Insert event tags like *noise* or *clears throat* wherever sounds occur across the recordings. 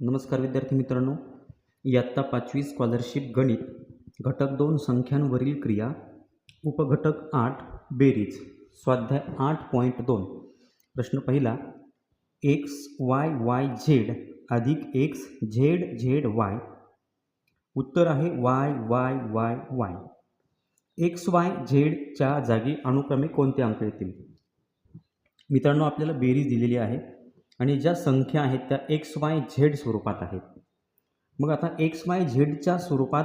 नमस्कार विद्यार्थी मित्रांनो. इयत्ता पाचवी स्कॉलरशिप गणित घटक दोन संख्यांवरील क्रिया उपघटक आठ बेरीज स्वाध्याय आठ पॉईंट दोन. प्रश्न पहिला एक्स वाय वाय झेड अधिक एक्स झेड झेड वाय उत्तर आहे Y Y Y Y X Y झेडच्या जागी अनुक्रमे कोणते अंक येतील? मित्रांनो आपल्याला बेरीज दिलेली आहे. आणि ज्या संख्या आहेत त्या एक्स वाय झेड स्वरूपात आहेत. मग आता एक्स वाय झेडच्या स्वरूपात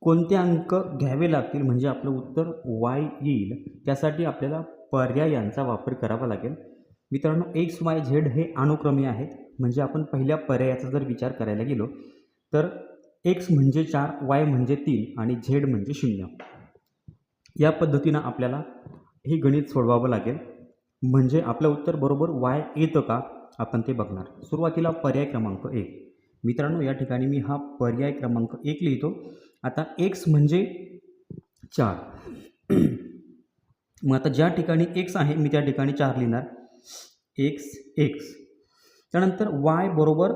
कोणते अंक घ्यावे लागतील म्हणजे आपलं उत्तर वाय येईल. त्यासाठी आपल्याला पर्यायांचा वापर करावा लागेल. मित्रांनो एक्स वाय झेड हे अनुक्रमे आहेत. म्हणजे आपण पहिल्या पर्यायाचा जर विचार करायला गेलो तर एक्स म्हणजे चार वाय म्हणजे तीन आणि झेड म्हणजे शून्य. या पद्धतीनं आपल्याला हे गणित सोडवावं लागेल. म्हणजे आपलं उत्तर बरोबर वाय येतं का? आपण ते बघणार. सुरुवातीला पर्याय क्रमांक एक. मित्रांनो या ठिकाणी मी हा पर्याय क्रमांक एक लिहितो. आता एक्स म्हणजे चार. मग आता ज्या ठिकाणी एक्स आहे मी त्या ठिकाणी चार लिहिणार. एक्स एक्स त्यानंतर वाय बरोबर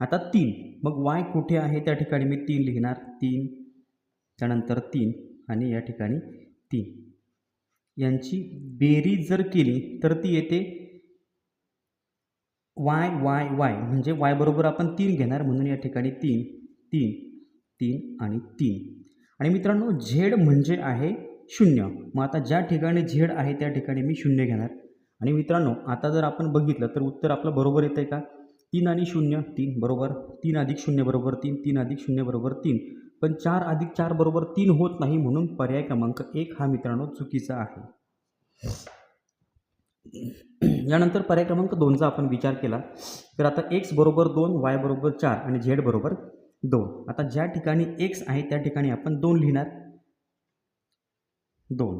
आता तीन. मग वाय कुठे आहे? त्या ठिकाणी मी तीन लिहिणार. तीन. त्यानंतर तीन आणि या ठिकाणी तीन. यांची बेरीज जर केली तर ती येते वाय वाय वाय. म्हणजे वाय बरोबर आपण तीन घेणार म्हणून या ठिकाणी तीन तीन तीन आणि तीन. आणि मित्रांनो झेड म्हणजे आहे शून्य. मग आता ज्या ठिकाणी झेड आहे त्या ठिकाणी मी शून्य घेणार. आणि मित्रांनो आता जर आपण बघितलं तर उत्तर आपलं बरोबर येतं आहे का? तीन आणि शून्य तीन बरोबर. तीन अधिक शून्य बरोबर तीन तीन अधिक शून्य बरोबर तीन. पण चार अधिक चार बरोबर तीन होत नाही म्हणून पर्याय क्रमांक एक हा मित्रांनो चुकीचा आहे. यानंतर पर्याय क्रमांक दोनचा आपण विचार केला. तर आता एक्स बरोबर दोन वाय बरोबर चार आणि झेड बरोबर दोन. आता ज्या ठिकाणी एक्स आहे त्या ठिकाणी आपण दोन लिहिणार. दोन.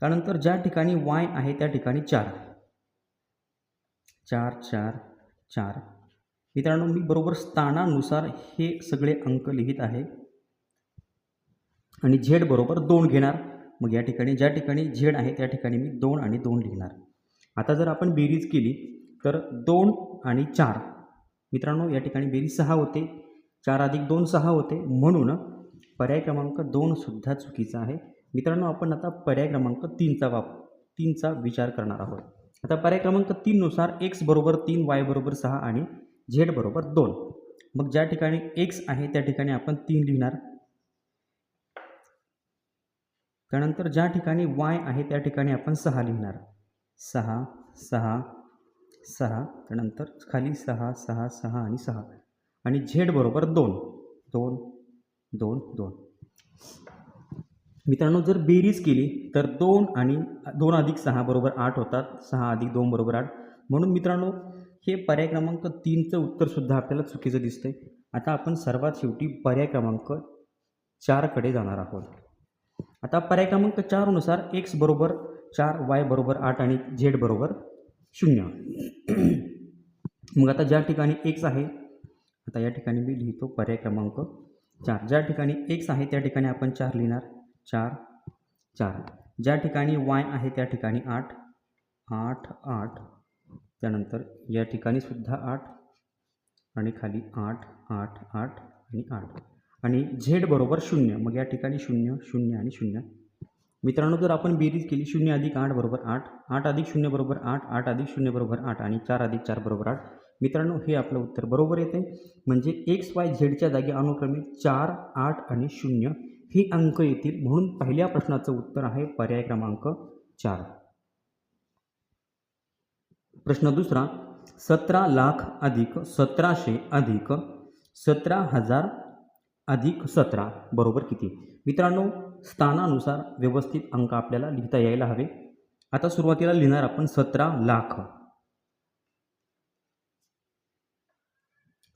त्यानंतर ज्या ठिकाणी वाय आहे त्या ठिकाणी चार चार चार चार. मित्रांनो मी बरोबर स्थानानुसार हे सगळे अंक लिहित आहे. आणि झेड बरोबर दोन घेणार. मग या ठिकाणी ज्या ठिकाणी झेड आहे त्या ठिकाणी मी दोन आणि दोन लिहिणार. आता जर आपण बेरीज केली तर दोन आणि चार. मित्रांनो या ठिकाणी बेरीज सहा होते. चार अधिक दोन सहा होते. म्हणून पर्याय क्रमांक दोनसुद्धा चुकीचा आहे. मित्रांनो आपण आता पर्याय क्रमांक तीनचा वाप तीनचा विचार करणार आहोत. आता पर्याय क्रमांक तीननुसार एक्स बरोबर तीन वाय बरोबर सहा आणि झेड बरोबर दोन. मग ज्या ठिकाणी एक्स आहे त्या ठिकाणी आपण तीन लिहिणार. त्यानंतर ज्या ठिकाणी वाय आहे त्या ठिकाणी आपण सहा लिहिणार. सहा सहा सहा त्यानंतर खाली सहा सहा सहा आणि सहा. आणि झेड बरोबर दोन. दोन दोन दोन. मित्रांनो जर बेरीज केली तर दोन आणि दोन अधिक सहा बरोबर आठ होतात. सहा अधिक दोन बरोबर आठ. म्हणून मित्रांनो हे पर्याय क्रमांक तीनचं उत्तरसुद्धा आपल्याला चुकीचं दिसतंय. आता आपण सर्वात शेवटी पर्याय क्रमांक चारकडे जाणार आहोत. आता पर्याय क्रमांक चारनुसार एक्स बरोबर चार वाय बरोबर आठ आणि झेड बरोबर शून्य. मग आता ज्या ठिकाणी एक्स आहे आता या ठिकाणी मी लिहितो पर्याय क्रमांक चार. ज्या ठिकाणी एक्स आहे त्या ठिकाणी आपण चार लिहिणार. चार चार. ज्या ठिकाणी वाय आहे त्या ठिकाणी आठ. आठ आठ. त्यानंतर या ठिकाणी सुद्धा आठ आणि खाली आठ आठ आठ आणि आठ. आणि झेड बरोबर शून्य. मग या ठिकाणी शून्य शून्य आणि शून्य. मित्रांनो जर आपण बेरीज केली शून्य अधिक आठ बरोबर आठ आठ अधिक शून्य बरोबर आठ आठ अधिक शून्य बरोबर आठ आणि चार अधिक चार बरोबर आठ. मित्रांनो हे आपलं उत्तर बरोबर येते. म्हणजे एक्स वाय झेडच्या जागी अनुक्रमे चार आठ आणि शून्य हे अंक येतील. म्हणून पहिल्या प्रश्नाचं उत्तर आहे पर्याय क्रमांक चार. प्रश्न दुसरा सतरा लाख अधिक सतराशे अधिक सतरा हजार अधिक सतरा बरोबर किती? मित्रांनो स्थानानुसार व्यवस्थित अंक आपल्याला लिहिता यायला हवे. आता सुरुवातीला लिहिणार आपण सतरा लाख.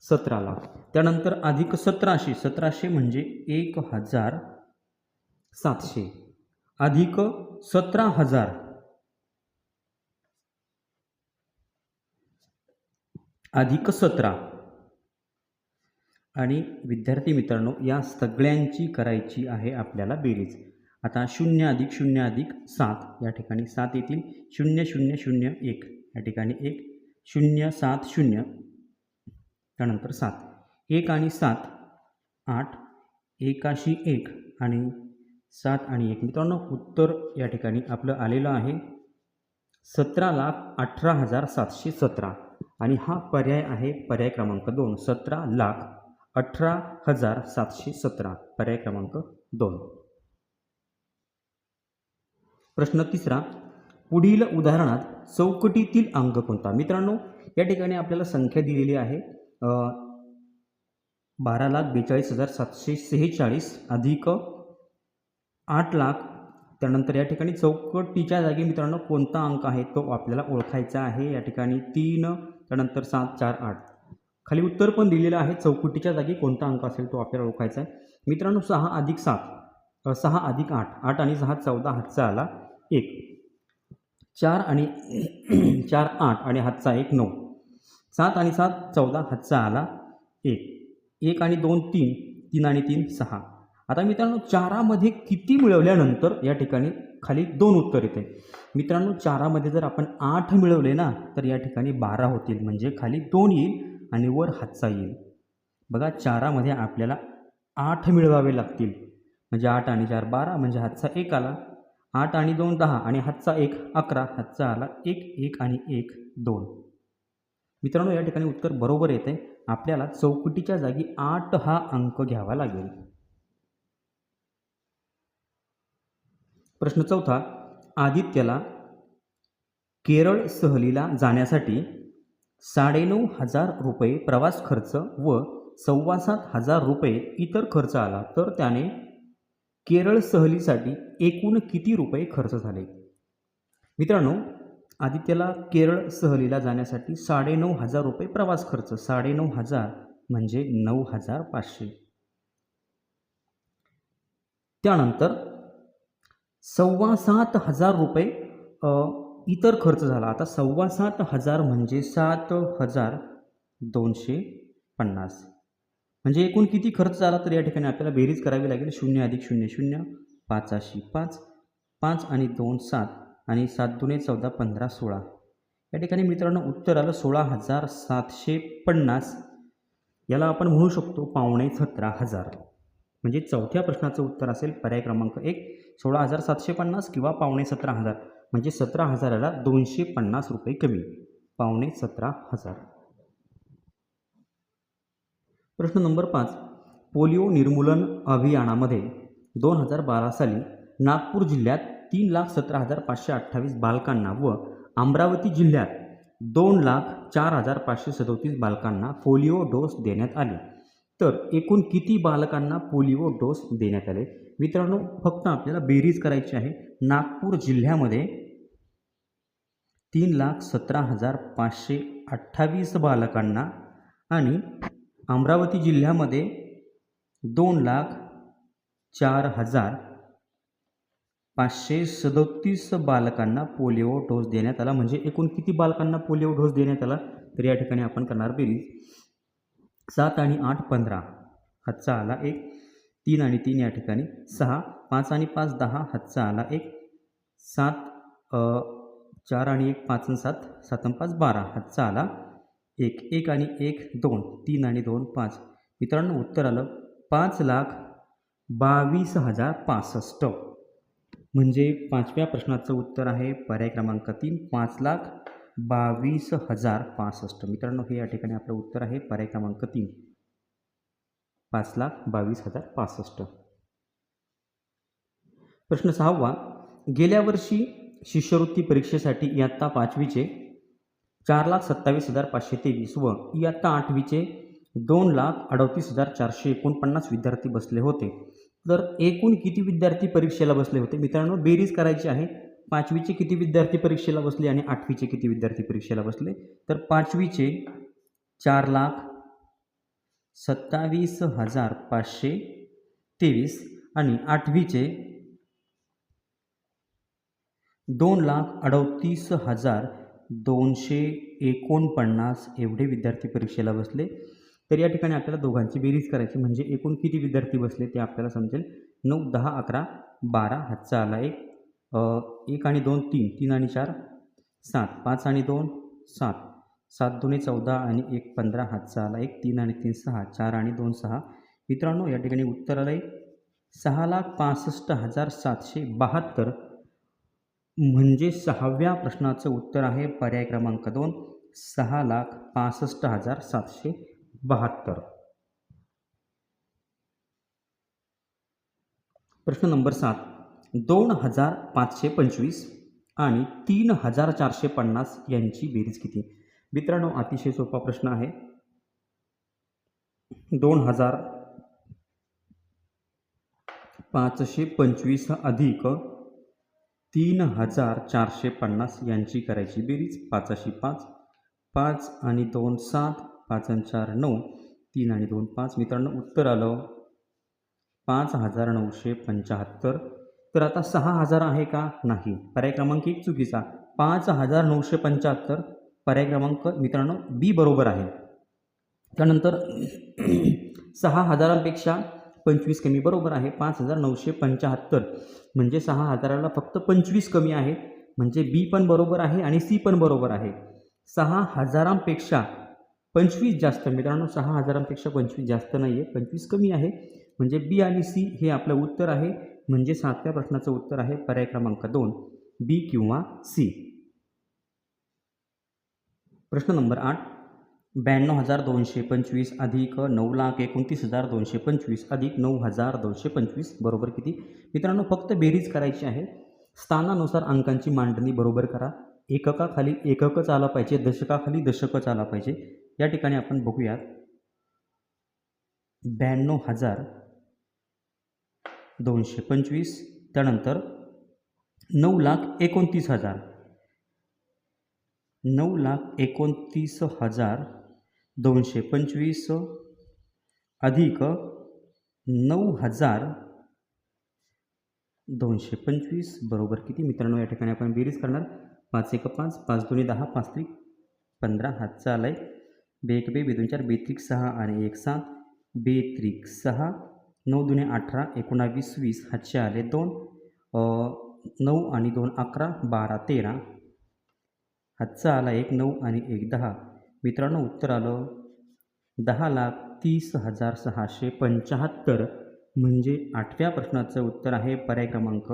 सतरा लाख. त्यानंतर अधिक सतराशे सतराशे म्हणजे एक हजार सातशे. अधिक सतरा हजार अधिक सतरा. आणि विद्यार्थी मित्रांनो या सगळ्यांची करायची आहे आपल्याला बेरीज. आता शून्य अधिक शून्य अधिक सात या ठिकाणी सात येतील. शून्य शून्य शून्य एक या ठिकाणी एक. शून्य सात शून्य त्यानंतर सात. एक आणि सात आठ. एकाशी एक आणि सात आणि एक. मित्रांनो उत्तर या ठिकाणी आपलं आलेलं आहे. सतरा लाख अठरा हजार सातशे सतरा. आणि हा पर्याय आहे पर्याय क्रमांक दोन. सतरा लाख अठरा हजार सातशे सतरा. पर्याय क्रमांक दोन. प्रश्न तिसरा. पुढील उदाहरणात चौकटीतील अंक कोणता? मित्रांनो या ठिकाणी आपल्याला संख्या दिलेली आहे बारा लाख बेचाळीस हजार सातशे सेहेचाळीस अधिक आठ लाख. त्यानंतर या ठिकाणी चौकटीच्या जागी मित्रांनो कोणता अंक आहे तो आपल्याला ओळखायचा आहे. या ठिकाणी तीन त्यानंतर सात चार आठ. खाली उत्तर पण दिलेलं आहे. चौकटीच्या जागी कोणता अंक असेल तो आपल्याला ओळखायचा आहे. मित्रांनो सहा अधिक सात सहा अधिक आठ आठ आणि सहा चौदा हातचा आला एक. चार आणि *clears throat* चार आठ आणि हातचा एक नऊ. सात आणि सात चौदा हातचा आला एक. एक आणि दोन तीन. तीन आणि तीन सहा. आता मित्रांनो चारामध्ये किती मिळवल्यानंतर या ठिकाणी खाली दोन उत्तर येते. मित्रांनो चारामध्ये जर आपण आठ मिळवले ना तर या ठिकाणी बारा होतील. म्हणजे खाली दोन येईल. आणि वर हातचा येईल. बघा चारामध्ये आपल्याला आठ मिळवावे लागतील. म्हणजे आठ आणि चार बारा म्हणजे हातचा एक आला. आठ आणि दोन दहा आणि हातचा एक अकरा हातचा आला एक एक आणि एक दोन. मित्रांनो या ठिकाणी उत्तर बरोबर येते. आपल्याला चौकटीच्या जागी आठ हा अंक घ्यावा लागेल. प्रश्न चौथा आदित्यला केरळ सहलीला जाण्यासाठी साडेनऊ हजार रुपये प्रवास खर्च व सव्वा सात हजार रुपये इतर खर्च आला तर त्याने केरळ सहलीसाठी एकूण किती रुपये खर्च झाले? मित्रांनो आदित्यला केरळ सहलीला जाण्यासाठी साडेनऊ हजार रुपये प्रवास खर्च साडेनऊ हजार म्हणजे नऊ हजार पाचशे. त्यानंतर सव्वा सात हजार रुपये इतर खर्च झाला. आता सव्वा सात हजार म्हणजे सात हजार दोनशे पन्नास. म्हणजे एकूण किती खर्च झाला तर या ठिकाणी आपल्याला बेरीज करावी लागेल. शून्य अधिक शून्य शून्य पाचाशी पाच पाच आणि दोन सात आणि सात दुने चौदा पंधरा सोळा. या ठिकाणी मित्रांनो उत्तर आलं सोळा हजार सातशे पन्नास. याला आपण म्हणू शकतो पावणे सतरा हजार. म्हणजे चौथ्या प्रश्नाचं उत्तर असेल पर्याय क्रमांक एक सोळा हजार सातशे पन्नास किंवा पावणे सतरा हजार. म्हणजे सतरा हजाराला दोनशे पन्नास रुपये कमी. पावणे सतरा हजार. प्रश्न नंबर पाच. पोलिओ निर्मूलन अभियानामध्ये दोन हजार बारा साली नागपूर जिल्ह्यात तीन लाख सतरा हजार पाचशे अठ्ठावीस बालकांना व अमरावती जिल्ह्यात दोन लाख चार हजार पाचशे सदोतीस बालकांना पोलिओ डोस देण्यात आले. तर एकूण किती बालकांना पोलिओ डोस देण्यात आले? मित्रांनो फक्त आपल्याला बेरीज करायची आहे. नागपूर जिल्ह्यामध्ये तीन लाख सतरा हजार पाचशे अठ्ठावीस बालकांना आणि अमरावती जिल्ह्यामध्ये दोन लाख चार हजार पाचशे सदोतीस बालकांना पोलिओ डोस देण्यात आला. म्हणजे एकूण किती बालकांना पोलिओ डोस देण्यात आला? तर या ठिकाणी आपण करणार बेरीज. सात आणि आठ पंधरा. हातचा आला एक. तीन आणि तीन या ठिकाणी. सहा. पाच आणि पाच दहा. हातचा आला एक. सात चार आणि एक पाच आणि सात. सात आणि पाच बारा. हातचा आला एक. एक आणि एक दोन. तीन आणि दोन पाच. मित्रांनो उत्तर आलं पाच लाख बावीस हजार पासष्ट. म्हणजे पाचव्या प्रश्नाचं उत्तर आहे पर्याय क्रमांक तीन. पाच लाख बावीस हजार पासष्ट. मित्रांनो हे या ठिकाणी आपलं उत्तर आहे. पर्याय क्रमांक तीन. पाच लाख बावीस हजार पासष्ट. प्रश्न सहावा. गेल्या वर्षी शिष्यवृत्ती परीक्षेसाठी इयत्ता पाचवीचे चार लाख सत्तावीस हजार पाचशे तेवीस व इयत्ता आठवीचे दोन लाख अडतीस हजार चारशे एकोणपन्नास विद्यार्थी बसले होते. तर एकूण किती विद्यार्थी परीक्षेला बसले होते? मित्रांनो बेरीज करायची आहे. पाचवीचे किती विद्यार्थी परीक्षेला बसले आणि आठवीचे किती विद्यार्थी परीक्षेला बसले? तर पाचवीचे चार लाख सत्तावीस हजार पाचशे तेवीस आणि आठवीचे दोन लाख अडतीस हजार दोनशे एकोणपन्नास एवढे विद्यार्थी परीक्षेला बसले. तर या ठिकाणी आपल्याला दोघांची बेरीज करायची म्हणजे एकूण किती विद्यार्थी बसले ते आपल्याला समजेल. नऊ दहा अकरा बारा हातचा आला एक. एक आणि दोन तीन. तीन आणि चार सात. पाच आणि दोन सात. सात दोन्ही चौदा आणि एक पंधरा हातचा आला एक तीन आणि तीन सहा. चार आणि दोन सहा. मित्रांनो या ठिकाणी उत्तर आलं आहे सहा लाख पासष्ट हजार सातशे बहात्तर म्हणजे सहाव्या प्रश्नाचं उत्तर आहे पर्याय क्रमांक दोन. सहा लाख पासष्ट हजार सातशे बहात्तर. प्रश्न नंबर सात. दोन हजार पाचशे पंचवीस आणि तीन हजार चारशे पन्नास यांची बेरीज किती? मित्रांनो अतिशय सोपा प्रश्न आहे. दोन हजार पाचशे पंचवीस अधिक तीन हजार चारशे पन्नास यांची करायची बेरीज पाचशे पाच. पाच आणि दोन सात पाच आणि चार नऊ तीन आणि दोन पाच. मित्रांनो उत्तर आलं. पाच हजार नऊशे पंच्याहत्तर. तर आता सहा हजार आहे का? नाही. पर्याय क्रमांक एक चुकीचा. पाच हजार नऊशे पंच्याहत्तर पर्याय क्रमांक मित्रांनो बी बरोबर आहे. त्यानंतर *clears throat* सहा हजारांपेक्षा पंचवीस कमी बरोबर आहे. पाच हजार नऊशे पंच्याहत्तर. म्हणजे सहा हजाराला फक्त पंचवीस कमी आहे. म्हणजे बी पण बरोबर आहे आणि सी पण बरोबर आहे. सहा हजारांपेक्षा पंचवीस जास्त. मित्रांनो सहा हजारांपेक्षा पंचवीस जास्त नाही आहे पंचवीस कमी आहे. म्हणजे बी आणि सी हे आपलं उत्तर आहे. म्हणजे सातव्या प्रश्नाचं उत्तर आहे पर्याय क्रमांक दोन बी किंवा सी. प्रश्न नंबर आठ ब्याण्णव हजार दोनशे पंचवीस अधिक नऊ लाख एकोणतीस हजार दोनशे पंचवीस अधिक नऊ हजार दोनशे पंचवीस बरोबर किती? मित्रांनो फक्त बेरीज करायची आहे. स्थानानुसार अंकांची मांडणी बरोबर करा. एककाखाली एककच आला पाहिजे दशकाखाली दशकच आला पाहिजे. या ठिकाणी आपण बघूयात. ब्याण्णव हजार दोनशे पंचवीस त्यानंतर नऊ लाख एकोणतीस हजार. नऊ लाख एकोणतीस हजार दोनशे पंचवीस अधिक नऊ हजार दोनशे पंचवीस बरोबर किती? मित्रांनो या ठिकाणी आपण बेरीज करणार. पाच एक पाच पाच दोन्ही दहा पाच त्रिक पंधरा हातचा आला आहे बे एक बे बे दोन चार बेत्रिक सहा आणि एक सात. बेत्रिक सहा नऊ दुने अठरा एकोणावीस वीस हातचे आले दोन नऊ आणि दोन अकरा बारा तेरा. हातचा आला एक नऊ आणि एक दहा. मित्रांनो उत्तर आलं. दहा लाख तीस हजार सहाशे पंच्याहत्तर म्हणजे आठव्या प्रश्नाचं उत्तर आहे पर्याय क्रमांक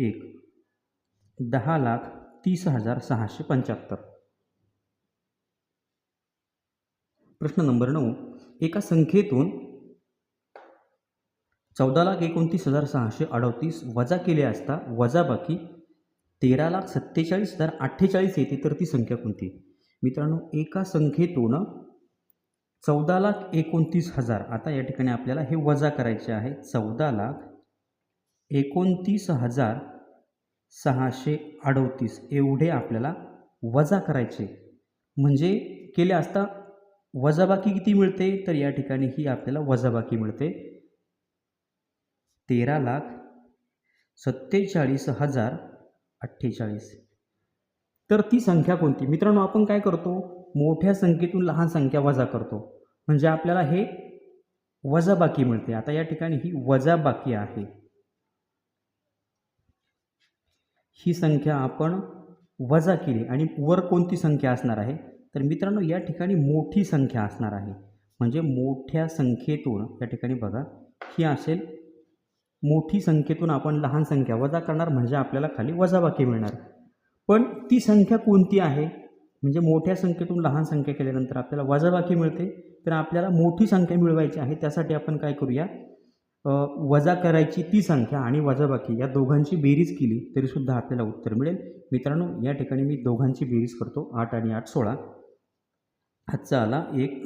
एक. दहा लाख तीस हजार सहाशे पंच्याहत्तर. प्रश्न नंबर नऊ. एका संख्येतून चौदा लाख एकोणतीस हजार सहाशे अडतीस वजा केले असता वजाबाकी तेरा लाख सत्तेचाळीस हजार अठ्ठेचाळीस येते तर ती संख्या कोणती? मित्रांनो एका संख्येतून चौदा लाख एकोणतीस हजार आता या ठिकाणी आपल्याला हे वजा करायचे आहे. चौदा लाख एकोणतीस हजार सहाशे अडतीस एवढे आपल्याला वजा करायचे. म्हणजे केले असता वजाबाकी किती मिळते? तर या ठिकाणी ही आपल्याला वजाबाकी मिळते. तेरा लाख सत्तेचाळीस हजार अठ्ठेचाळीस. तर ती संख्या कोणती? मित्रांनो आपण काय करतो? मोठ्या संख्येतून लहान संख्या वजा करतो. म्हणजे आपल्याला हे वजाबाकी मिळते. आता या ठिकाणी ही वजाबाकी आहे. ही संख्या आपण वजा केली आणि वर कोणती संख्या असणार आहे? तर मित्रांनो या ठिकाणी मोठी संख्या असणार आहे. म्हणजे मोठ्या संख्येतून या ठिकाणी बघा ही असेल मोठी संख्येतून आपण लहान संख्या वजा करणार म्हणजे आपल्याला खाली वजाबाकी मिळणार. पण ती संख्या कोणती आहे? म्हणजे मोठ्या संख्येतून लहान संख्या केल्यानंतर आपल्याला वजाबाकी मिळते. तर आपल्याला मोठी संख्या मिळवायची आहे त्यासाठी आपण काय करूया? वजा करायची ती संख्या आणि वजाबाकी या दोघांची बेरीज केली तरीसुद्धा आपल्याला उत्तर मिळेल. मित्रांनो या ठिकाणी मी दोघांची बेरीज करतो आठ आणि आठ सोळा. आजचा आला एक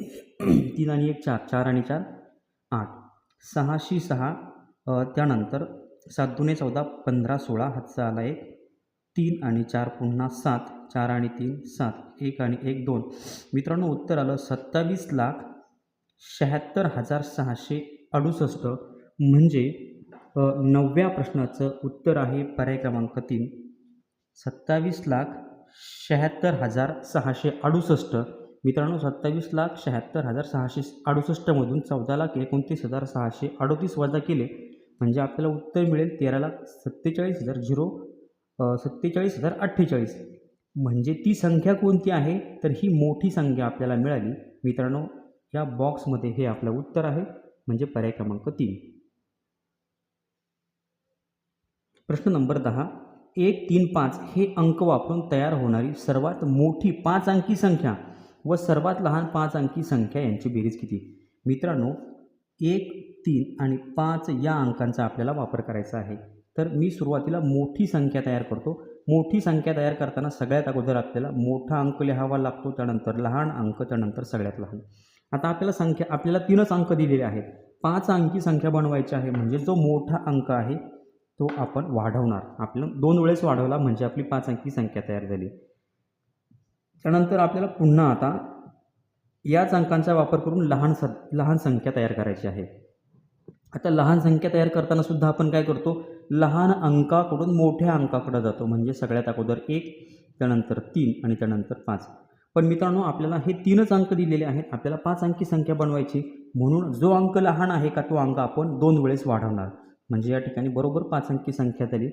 तीन आणि एक चार चार आणि चार आठ. सहाशी सहा त्यानंतर सात दुने चौदा पंधरा सोळा हातचा आला एक तीन आणि चार पुन्हा सात चार आणि तीन सात एक आणि एक दोन. मित्रांनो उत्तर आलं सत्तावीस लाख शहात्तर हजार सहाशे अडुसष्ट. म्हणजे नवव्या प्रश्नाचं उत्तर आहे पर्याय क्रमांक तीन. सत्तावीस लाख शहात्तर हजार सहाशे अडुसष्ट. मित्रांनो सत्तावीस लाख शहात्तर हजार सहाशे अडुसष्टमधून चौदा लाख एकोणतीस हजार सहाशे अडोतीस वजा केले. म्हणजे आपल्याला उत्तर मिळेल तेरा लाख सत्तेचाळीस हजार झिरो सत्तेचाळीस हजार अठ्ठेचाळीस. म्हणजे ती संख्या कोणती आहे? तर ही मोठी संख्या आपल्याला मिळाली. मित्रांनो या बॉक्समध्ये हे आपलं उत्तर आहे. म्हणजे पर्याय क्रमांक तीन. प्रश्न नंबर दहा. एक तीन पाच हे अंक वापरून तयार होणारी सर्वात मोठी पाच अंकी संख्या व सर्वात लहान पाच अंकी संख्या यांची बेरीज किती? मित्रांनो एक तीन आणि पाच या अंकांचा आपल्याला वापर करायचा आहे. तर मी सुरुवातीला मोठी संख्या तयार करतो. मोठी संख्या तयार करताना सगळ्यात अगोदर आपल्याला मोठा अंक लिहावा लागतो त्यानंतर लहान अंक त्यानंतर सगळ्यात लहान. आता आपल्याला संख्या आपल्याला तीनच अंक दिलेले आहेत. पाच अंकी संख्या बनवायची आहे म्हणजे जो मोठा अंक आहे तो आपण वाढवणार. आपण दोन वेळेस वाढवला म्हणजे आपली पाच अंकी संख्या तयार झाली. त्यानंतर आपल्याला पुन्हा आता याच अंकांचा वापर करून लहान स लहान संख्या तयार करायची आहे. आता लहान संख्या तयार करताना सुद्धा आपण काय करतो? लहान अंकाकडून मोठ्या अंकाकडे जातो. म्हणजे सगळ्यात अगोदर एक त्यानंतर तीन आणि त्यानंतर पाच. पण मित्रांनो आपल्याला हे तीनच अंक दिलेले आहेत. आपल्याला पाच अंकी संख्या बनवायची. म्हणून जो अंक लहान आहे का तो अंक आपण दोन वेळेस वाढवणार. म्हणजे या ठिकाणी बरोबर पाच अंकी संख्या झाली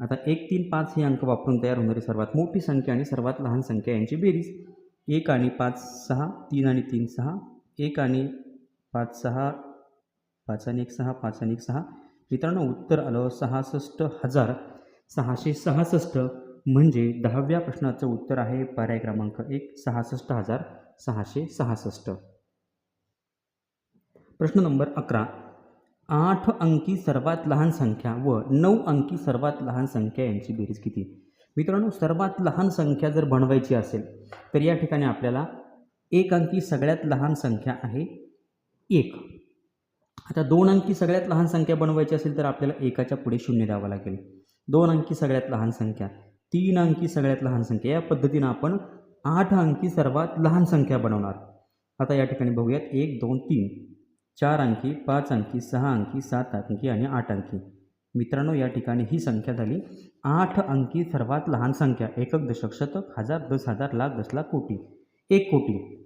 आता एक तीन पाच हे अंक वापरून तयार होणारी सर्वात मोठी संख्या आणि सर्वात लहान संख्या यांची बेरीज. एक आणि पाच सहा. तीन आणि तीन सहा. एक आणि पाच सहा. पाच आणि एक सहा पाच आणि एक सहा. मित्रांनो उत्तर आलं सहासष्ट हजार. सहाशे सहासष्ट म्हणजे दहाव्या प्रश्नाचं उत्तर आहे पर्याय क्रमांक एक सहासष्ट हजार सहाशे सहासष्ट. प्रश्न नंबर अकरा. आठ अंकी सर्वात लहान संख्या व नऊ अंकी सर्वात लहान संख्या यांची बेरीज किती मित्रांनो सर्वात लहान संख्या जर बनवायची असेल तर या ठिकाणी आपल्याला एक अंकी सगळ्यात लहान संख्या आहे एक. आता दोन अंकी सगळ्यात लहान संख्या बनवायची असेल तर आपल्याला एकाच्या पुढे शून्य द्यावं लागेल. दोन अंकी सगळ्यात लहान संख्या तीन अंकी सगळ्यात लहान संख्या या पद्धतीनं आपण आठ अंकी सर्वात लहान संख्या बनवणार. आता या ठिकाणी बघूयात एक दोन तीन. चार अंकी पाच अंकी सहा अंकी सात अंकी आणि आठ अंकी. मित्रांनो या ठिकाणी ही संख्या झाली आठ अंकी सर्वात लहान संख्या. एकक दशक शतक हजार दस हजार लाख दस लाख कोटी. एक कोटी.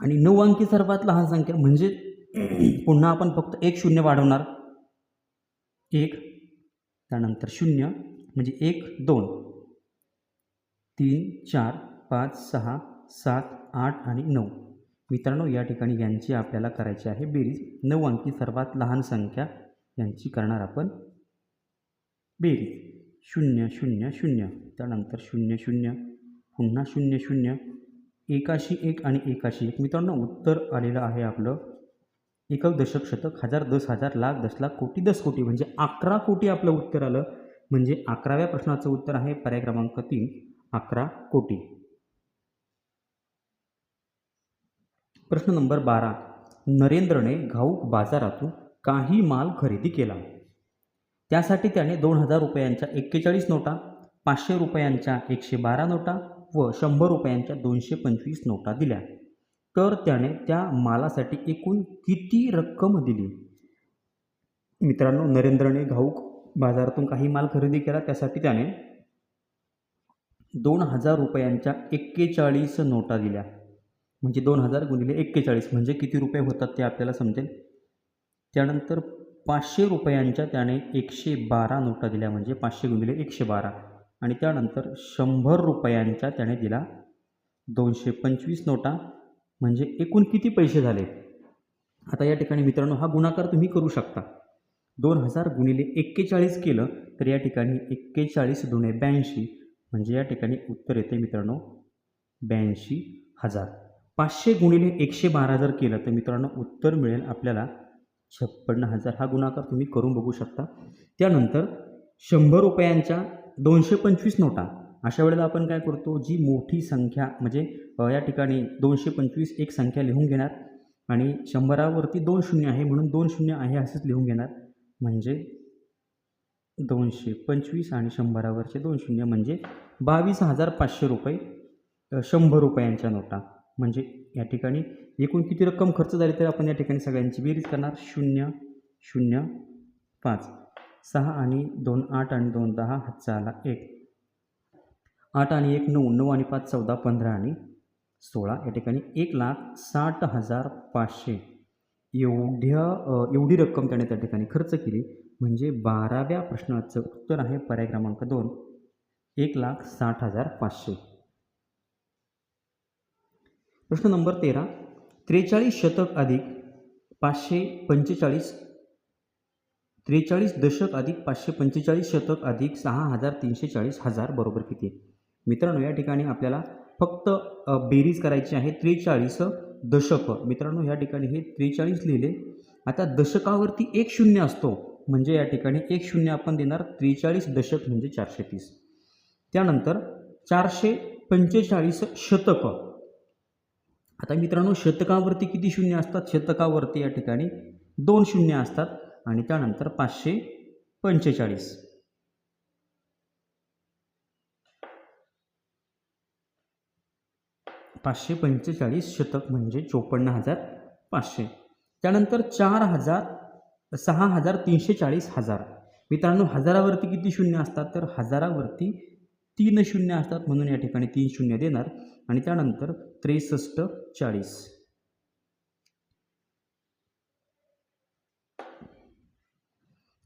आणि नऊ अंकी सर्वात लहान संख्या म्हणजे पुन्हा आपण फक्त एक शून्य वाढवणार. एक त्यानंतर शून्य म्हणजे एक दोन. तीन चार पाच सहा सात आठ आणि नऊ. मित्रांनो या ठिकाणी यांची आपल्याला करायची आहे बेरीज. नऊ अंकी सर्वात लहान संख्या यांची करणार आपण बेरीज. शून्य शून्य शून्य. त्यानंतर शून्य शून्य. पुन्हा शून्य शून्य. एकाशी एक आणि एकाशी एक. मित्रांनो उत्तर आलेलं आहे आपलं. एकक दशक शतक हजार दस हजार लाख दस लाख कोटी दस कोटी म्हणजे अकरा कोटी आपलं उत्तर आलं. म्हणजे अकराव्या प्रश्नाचं उत्तर आहे पर्याय क्रमांक तीन अकरा कोटी. प्रश्न नंबर बारा. नरेंद्रने घाऊक बाजारातून काही माल खरेदी केला. त्यासाठी त्याने दोन हजार रुपयांच्या एक्केचाळीस नोटा पाचशे रुपयांच्या एकशे बारा नोटा व शंभर रुपयांच्या दोनशे पंचवीस नोटा दिल्या. तर त्याने त्या मालासाठी एकूण किती रक्कम दिली? मित्रांनो नरेंद्रने घाऊक बाजारातून काही माल खरेदी केला. त्यासाठी त्याने दोन हजार रुपयांच्या एक्केचाळीस नोटा दिल्या. म्हणजे दोन हजार गुणिले एक्केचाळीस. म्हणजे किती रुपये होतात ते आपल्याला समजेल? त्यानंतर पाचशे रुपयांच्या त्याने एकशे बारा नोटा दिल्या. म्हणजे पाचशे गुणिले एकशे बारा. आणि त्यानंतर शंभर रुपयांच्या त्याने दिला दोनशे पंचवीस नोटा. म्हणजे एकूण किती पैसे झाले? आता या ठिकाणी मित्रांनो हा गुणाकार तुम्ही करू शकता. दोन हजार गुणिले एक्केचाळीस केलं तर या ठिकाणी एक्केचाळीस दुणे ब्याऐंशी म्हणजे या ठिकाणी उत्तर येते मित्रांनो ब्याऐंशी हजार. पाचशे गुणिले एकशे बारा जर केलं तर मित्रांनो उत्तर मिळेल आपल्याला छप्पन्न हजार. हा गुणाकार तुम्ही करून बघू शकता. त्यानंतर शंभर रुपयांच्या दोनशे पंचवीस नोटा. अशा वेळेला आपण काय करतो जी मोठी संख्या म्हणजे या ठिकाणी दोनशे पंचवीस एक संख्या लिहून घेणार आणि शंभरावरती दोन शून्य आहे म्हणून दोन शून्य आहे असंच लिहून घेणार. म्हणजे दोनशे पंचवीस आणि शंभरावरचे दोन शून्य म्हणजे बावीस हजार पाचशे रुपये शंभर रुपयांच्या नोटा. म्हणजे या ठिकाणी एकूण किती रक्कम खर्च झाली तर आपण या ठिकाणी सगळ्यांची बेरीज करणार. शून्य शून्य पाच. सहा आणि दोन आठ आणि दोन दहा हातचा आला एक. आठ आणि एक नऊ नऊ आणि पाच चौदा पंधरा आणि सोळा. या ठिकाणी एक लाख साठ हजार पाचशे एवढ्या एवढी रक्कम त्याने त्या ठिकाणी खर्च केली. म्हणजे बाराव्या प्रश्नाचं उत्तर आहे पर्याय क्रमांक दोन. एक लाख साठ हजार पाचशे. प्रश्न नंबर तेरा. त्रेचाळीस शतक अधिक पाचशे पंचेचाळीस त्रेचाळीस दशक अधिक पाचशे पंचेचाळीस शतक अधिक सहा हजार तीनशे चाळीस हजार बरोबर किती आहे? मित्रांनो या ठिकाणी आपल्याला फक्त बेरीज करायची आहे त्रेचाळीस दशक. मित्रांनो या ठिकाणी हे त्रेचाळीस लिहिले. आता दशकावरती एक शून्य असतो. म्हणजे या ठिकाणी एक शून्य आपण देणार त्रेचाळीस दशक म्हणजे चारशे तीस त्यानंतर चारशे पंचेचाळीस शतक. आता मित्रांनो शतकावरती किती शून्य असतात? शतकावरती या ठिकाणी दोन शून्य असतात आणि त्यानंतर पाचशे पंचेचाळीस. पाचशे पंचेचाळीस शतक म्हणजे चोपन्न हजार पाचशे. त्यानंतर चार हजार सहा हजार तीनशे चाळीस हजार. मित्रांनो हजारावरती किती शून्य असतात? तर हजारावरती तीन शून्य असतात म्हणून या ठिकाणी तीन शून्य देणार. आणि त्यानंतर त्रेसष्ट चाळीस.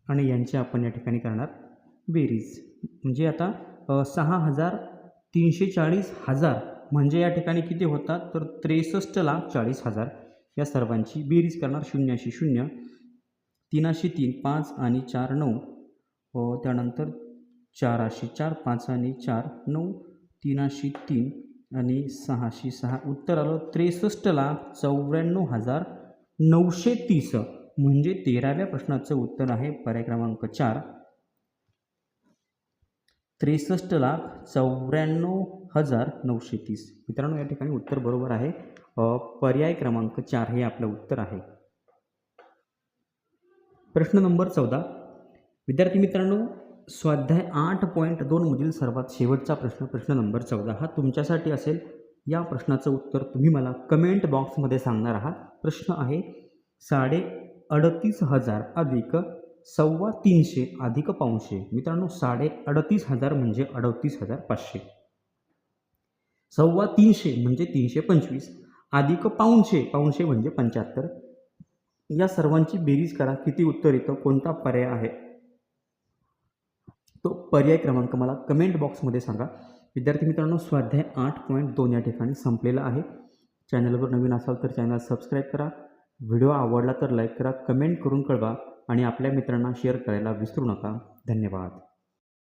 आणि यांची आपण या ठिकाणी करणार बेरीज. म्हणजे आता सहा हजार तीनशे चाळीस हजार म्हणजे या ठिकाणी किती होतात? तर त्रेसष्ट लाख चाळीस हजार. या सर्वांची बेरीज करणार शून्याशी शून्य तीनाशी तीन पाच आणि चार नऊ. त्यानंतर चाराशी चार पाच आणि चार नऊ तीनाशी तीन आणि सहाशे सहा. उत्तर आलं त्रेसष्ट लाख चौऱ्याण्णव हजार नऊशे तीस. म्हणजे तेराव्या प्रश्नाचं उत्तर आहे पर्याय क्रमांक चार. त्रेसष्ट लाख चौऱ्याण्णव हजार नऊशे तीस. मित्रांनो या ठिकाणी उत्तर बरोबर आहे. पर्याय क्रमांक चार हे आपलं उत्तर आहे. प्रश्न नंबर चौदा. विद्यार्थी मित्रांनो स्वाध्याय आठ पॉईंट दोनमधील सर्वात शेवटचा प्रश्न प्रश्न नंबर चौदा. हा तुमच्यासाठी असेल. या प्रश्नाचं उत्तर तुम्ही मला कमेंट बॉक्समध्ये सांगणार आहात. प्रश्न आहे साडे अडतीस हजार अधिक सव्वा तीनशे अधिक पाचशे मित्रांनो साडे अडतीस हजार म्हणजे अडतीस हजार पाचशे. सव्वा तीनशे म्हणजे तीनशे पंचवीस. अधिक पाऊनशे पाऊनशे म्हणजे पंच्याहत्तर. या सर्वांची बेरीज करा. किती उत्तर येतं? कोणता पर्याय आहे? तो पर्याय क्रमांक मला कमेंट बॉक्समध्ये सांगा. विद्यार्थी मित्रांनो स्वाध्याय आठ पॉईंट दोन या ठिकाणी संपलेला आहे. चॅनलवर नवीन असाल तर चॅनल सबस्क्राईब करा. व्हिडिओ आवडला तर लाईक करा. कमेंट करून कळवा. आणि आपल्या मित्रांना शेअर करायला विसरू नका. धन्यवाद.